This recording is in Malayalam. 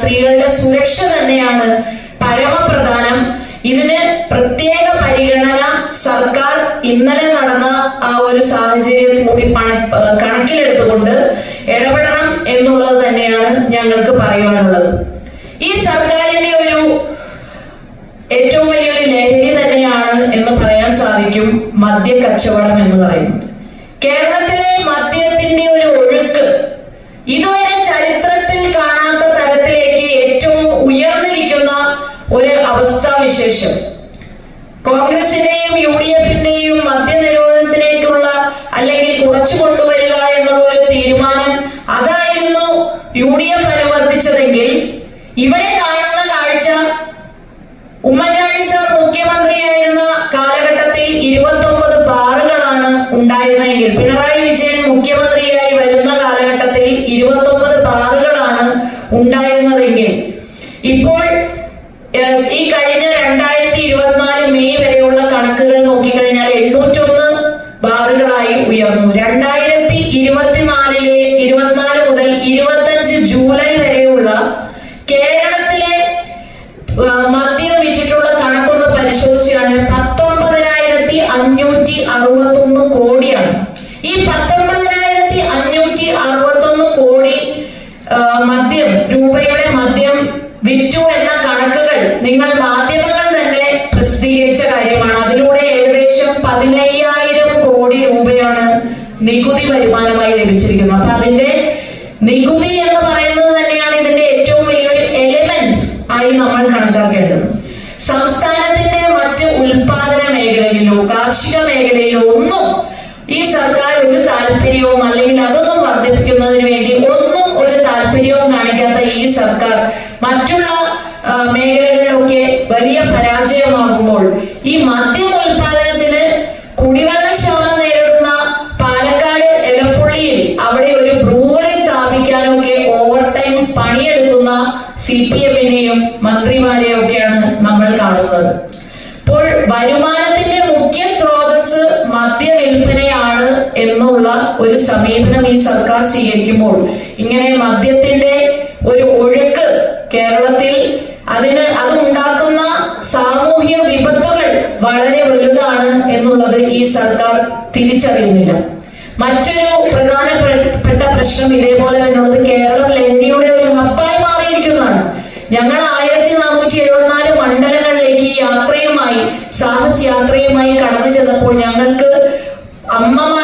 സ്ത്രീകളുടെ സുരക്ഷ തന്നെയാണ് പരമപ്രധാനം. ഇതിന് പ്രത്യേക പരിഗണന സർക്കാർ ഇന്നലെ നടന്ന ആ ഒരു സാഹചര്യം കൂടി കണക്കിലെടുത്തുകൊണ്ട് ഇടപെടണം എന്നുള്ളത് തന്നെയാണ് ഞങ്ങൾക്ക് പറയുവാനുള്ളത്. ഈ സർക്കാരിന്റെ ഒരു ഏറ്റവും വലിയൊരു ലഹരി തന്നെയാണ് എന്ന് പറയാൻ സാധിക്കും മദ്യ കച്ചവടം എന്ന് പറയുന്നത്. കേരളത്തിലെ മദ്യത്തിന്റെ ഒരു ഒരു അവസ്ഥാവിശേഷം കോൺഗ്രസിന്റെയും യു ഡി എഫിന്റെയും മദ്യനിരോധനത്തിലേക്കുള്ള അല്ലെങ്കിൽ കുറച്ചു കൊണ്ടുവരിക എന്നുള്ള ഒരു തീരുമാനം അതായിരുന്നു യു ഡി എഫ് അനുവർത്തിച്ചതെങ്കിൽ ഇവിടെ കാണുന്ന കാഴ്ച ഉമ്മൻചാണ്ടി സാർ മുഖ്യമന്ത്രിയായിരുന്ന കാലഘട്ടത്തിൽ ഇരുപത്തി ഒമ്പത് ബാറുകളാണ് ഉണ്ടായിരുന്നതെങ്കിൽ പിണറായി വിജയൻ മുഖ്യമന്ത്രിയായി വരുന്ന കാലഘട്ടത്തിൽ ഇരുപത്തി ഒമ്പത് ബാറുകളാണ് ഉണ്ടായിരുന്നതെങ്കിൽ ഇപ്പോൾ ഈ കഴിഞ്ഞ രണ്ടായിരത്തി ഇരുപത്തിനാല് മെയ് വരെയുള്ള കണക്കുകൾ നോക്കിക്കഴിഞ്ഞാൽ എണ്ണൂറ്റൊന്ന് ബാറുകളായി ഉയർന്നു. രണ്ടായിരത്തി ഇരുപത്തിനാലിലെ ഇരുപത്തിനാല് മുതൽ ഇരുപത്തഞ്ച് ജൂലൈ വരെയുള്ള കേരളത്തിലെ മദ്യം വിറ്റിട്ടുള്ള കണക്കൊന്ന് പരിശോധിച്ചാണ് പത്തൊമ്പതിനായിരത്തി അഞ്ഞൂറ്റി അറുപത്തി ഒന്ന് കോടിയാണ്. ഈ പത്തൊമ്പതിനായിരത്തി അഞ്ഞൂറ്റി അറുപത്തി ഒന്ന് കോടി മദ്യം രൂപയുടെ നിങ്ങൾ മാധ്യമങ്ങൾ തന്നെ പ്രസിദ്ധീകരിച്ച കാര്യമാണ്. അതിലൂടെ ഏകദേശം പതിനയ്യായിരം കോടി രൂപയാണ് നികുതി വരുമാനമായി ലഭിച്ചിരിക്കുന്നത്. അപ്പൊ അതിന്റെ നികുതി എന്ന് പറയുന്നത് തന്നെയാണ് ഇതിന്റെ ഏറ്റവും വലിയൊരു എലിമെന്റ് ആയി നമ്മൾ കണക്കാക്കേണ്ടത്. സംസ്ഥാനത്തിന്റെ മറ്റ് ഉൽപാദന മേഖലയിലോ കാർഷിക മേഖലയിലോ ഒന്നും ഈ സർക്കാർ ഒരു താല്പര്യവും അല്ലെങ്കിൽ അതൊന്നും വർദ്ധിപ്പിക്കുന്നതിന് വേണ്ടി ഒന്നും ഒരു താല്പര്യവും കാണിക്കാത്ത ഈ സർക്കാർ മറ്റുള്ള ഈ മദ്യം ഉൽപാദനത്തിന് കുടിവെള്ള ക്ഷാമം നേരിടുന്ന പാലക്കാട് എലപ്പുള്ളിയിൽ അവിടെ ഒരു ബ്രൂവറി സ്ഥാപിക്കാനൊക്കെ ഓവർ ടൈം പണിയെടുക്കുന്ന സി പി എമ്മിനെയും മന്ത്രിമാരെയും ഒക്കെയാണ് നമ്മൾ കാണുന്നത്. അപ്പോൾ വരുമാനത്തിന്റെ മുഖ്യ സ്രോതസ് മദ്യവിൽപ്പനയാണ് എന്നുള്ള ഒരു സമീപനം ഈ സർക്കാർ സ്വീകരിക്കുമ്പോൾ ഇങ്ങനെ മദ്യത്തിന്റെ ഒരു ഒഴുക്ക് എന്താണ് എന്നുള്ളത് ഈ സർക്കാർ തിരിച്ചറിയുന്നില്ല. മറ്റൊരു പ്രധാനപ്പെട്ട പ്രശ്നം ഇതേപോലെ തന്നെയുള്ളത് കേരള ലഹരിയുടെ ഒരു ഹബ്ബായി മാറിയിരിക്കുന്നതാണ്. ഞങ്ങൾ ആയിരത്തി നാനൂറ്റി എഴുപത്തിനാല് മണ്ഡലങ്ങളിലേക്ക് യാത്രയുമായി സാഹസ യാത്രയുമായി കടന്നു ചെന്നപ്പോൾ ഞങ്ങൾക്ക് അമ്മമാർ